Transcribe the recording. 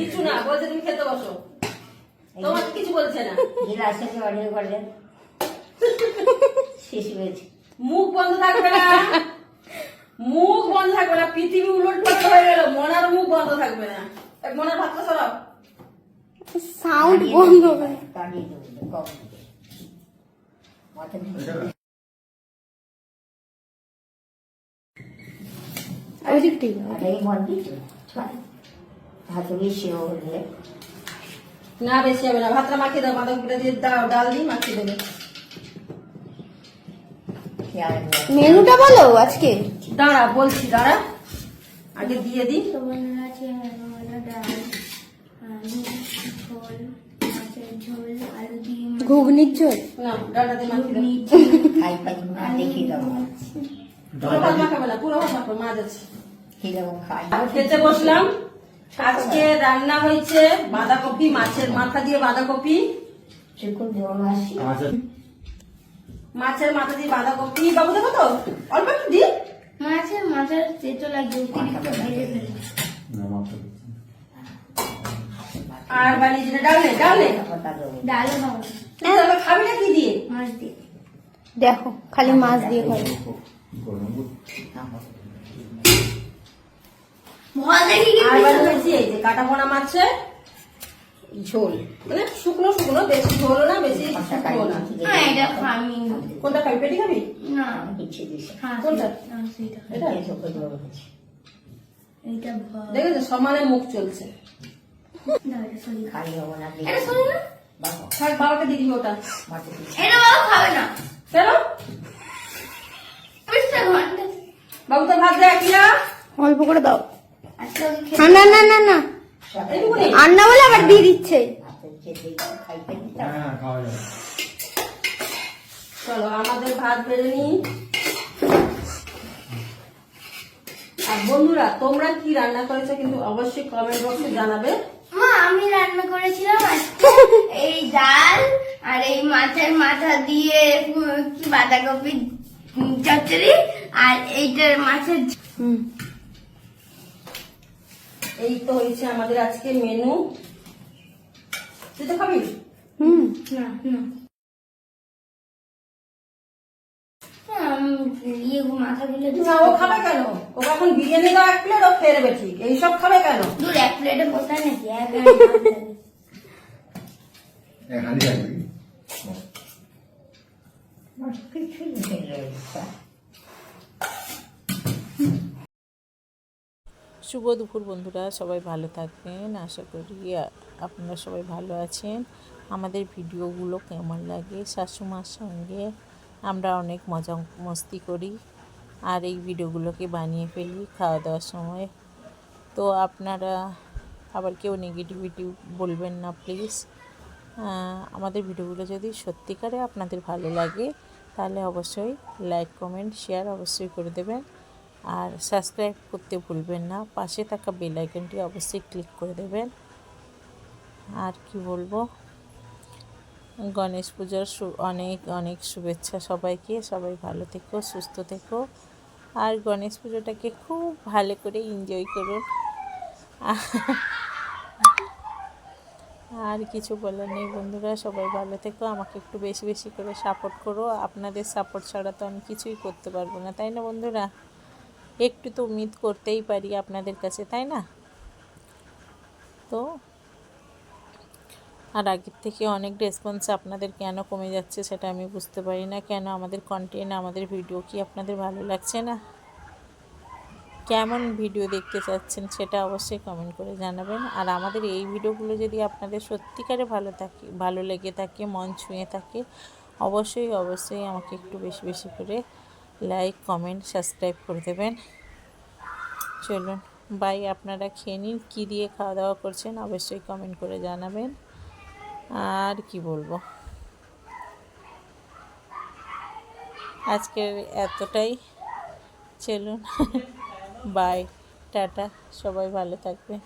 কিছু না বলছে তুমি খেতে বসো। তোমার কিছু বলছে না। গিলাস অর্ডার করলেন শেষ হয়েছে। মুখ বন্ধ থাকবে না। মুখ বন্ধ থাকবে না পৃথিবী উলট পালট হয়ে গেল মনার মুখ বন্ধ থাকবে না। এক মনার ভাতটা সরাও। সাউন্ড বন্ধ করে কাটিয়ে দেবো কম মাথা ওই দিক ঠিক মন বেশি হলে না বেশি হবে না। ভাতটা মাখিয়ে দাও বাঁধাকপিটা দিয়ে দাও ডাল দিয়ে মাখিয়ে দেবে। মেনুটা বলো আজকে। দাঁড়া বলছি দাঁড়া। আগে দিয়ে দিই। ঘুগনির ঝোল? না দিয়ে মাখিয়ে খাই পাই না দেখি পুরো ভাত মাখাবে না পুরো ভাত মাখাবে মাছ আছে কীরকম খাই। খেতে বসলাম। আজকে রান্না হয়েছে বাঁধাকপি মাছের মাথা দিয়ে বাঁধাকপি। মাসি মাছের মাথা দিয়ে বাঁধাকপি। বাবু দেখো তো অল্প একটু দিই মাছের মাথার তেতো লাগে অতিরিক্ত ভেজে ফেলে। আর বানিয়ে যেটা ডাল ডাল দেবো ডালও খাব না, তাহলে খাবি না কি দিয়ে? মাছ দিয়ে। দেখো খালি মাছ দিয়ে খাবে। দেখি কি আর হয়েছে এই যে কাটা পোনা মাছের ঝোল। মানে শুকনো শুকনো বেশি ঝোলও না বেশি শুকনো না। না এটা খামি কোনটা খাবি পেটি খাবি? না। পিছিয়ে দিছে হ্যাঁ কোনটা? এটা? দেখেছ? সমানে মুখ চলছে। না এটা সরি। খাই হব না দেখি এটা সরি না? বাবা। থাক বাবাকে দিয়ে দিবি ওটা। খাবে না। কেন বাবু তো ভাত দেয় অল্প করে দাও আজকে ওকে খেতে হ্যাঁ, না না না না। এইটুকুনি আর না বলে আবার দিয়ে দিচ্ছে। পাই চলো আমাদের ভাত বেড়ে নি আর বন্ধুরা তোমরা কি রান্না করেছ কিন্তু অবশ্যই কমেন্ট বক্সে জানাবে। মা আমি রান্না করেছিলাম এই ডাল আর এই মাছের মাথা দিয়ে কি বাঁধাকপি চচ্চড়ি আর এইটার মাছের এই তো হয়েছে আমাদের আজকে মেনু তুই তো খাবি হুম। না না। ও খাবে কেন? ও এখন বিরিয়ানি দাও এক প্লেট ও খেয়ে নেবে ঠিক। এইসব খাবে কেন? দূর এক প্লেটে নাকি? এক হাঁড়ি ভাত শুভ দুপুর বন্ধুরা, সবাই ভালো থাকবেন, আশা করি আপনারা সবাই ভালো আছেন। আমাদের ভিডিওগুলো কেমন লাগে? শাশুমার সঙ্গে আমরা অনেক মজা, মস্তি করি। আর এই ভিডিওগুলোকে বানিয়ে ফেলি খাওয়া দাওয়ার সময়। তো আপনারা আবার কেউ নেগেটিভিটি বলবেন না প্লিজ আমাদের ভিডিওগুলো যদি সত্যিকারে আপনাদের ভালো লাগে, তাহলে অবশ্যই লাইক কমেন্ট শেয়ার অবশ্যই করে দেবেন। আর সাবস্ক্রাইব করতে ভুলবেন না। পাশে থাকা বেল আইকনটি অবশ্যই ক্লিক করে দেবেন। আর কি বলব? গণেশ পূজার অনেক অনেক শুভেচ্ছা সবাইকে। সবাই ভালো থেকো, সুস্থ থেকো। আর গণেশ পুজোটাকে খুব ভালো করে এনজয় করুন। আর কিছু বলার নেই বন্ধুরা, সবাই ভালো থেকো। আমাকে একটু বেশি বেশি করে সাপোর্ট করো। আপনাদের সাপোর্ট ছাড়া তো আমি কিছুই করতে পারব না, তাই না বন্ধুরা? একটু তো উম্মিদ করতেই পারি আপনাদের কাছে, তাই না? তো আর আগের থেকে অনেক রেসপন্স আপনাদের কেন কমে যাচ্ছে সেটা আমি বুঝতে পারি না। কেন আমাদের কন্টেন্ট আমাদের ভিডিও কি আপনাদের ভালো লাগছে না? কেমন ভিডিও দেখতে চাচ্ছেন সেটা অবশ্যই কমেন্ট করে জানাবেন। আর আমাদের এই ভিডিওগুলো যদি আপনাদের সত্যিকারে ভালো থাকে, ভালো লেগে থাকে, মন ছুঁয়ে থাকে, অবশ্যই অবশ্যই আমাকে একটু বেশি বেশি করে লাইক কমেন্ট সাবস্ক্রাইব করে দেবেন। চলুন বাই আপনারা খেয়ে নিন, কী দিয়ে খাওয়া দাওয়া করছেন অবশ্যই কমেন্ট করে জানাবেন। আর কি বলব? আজকের এতটাই। চলুন বাই টাটা, সবাই ভালো থাকবে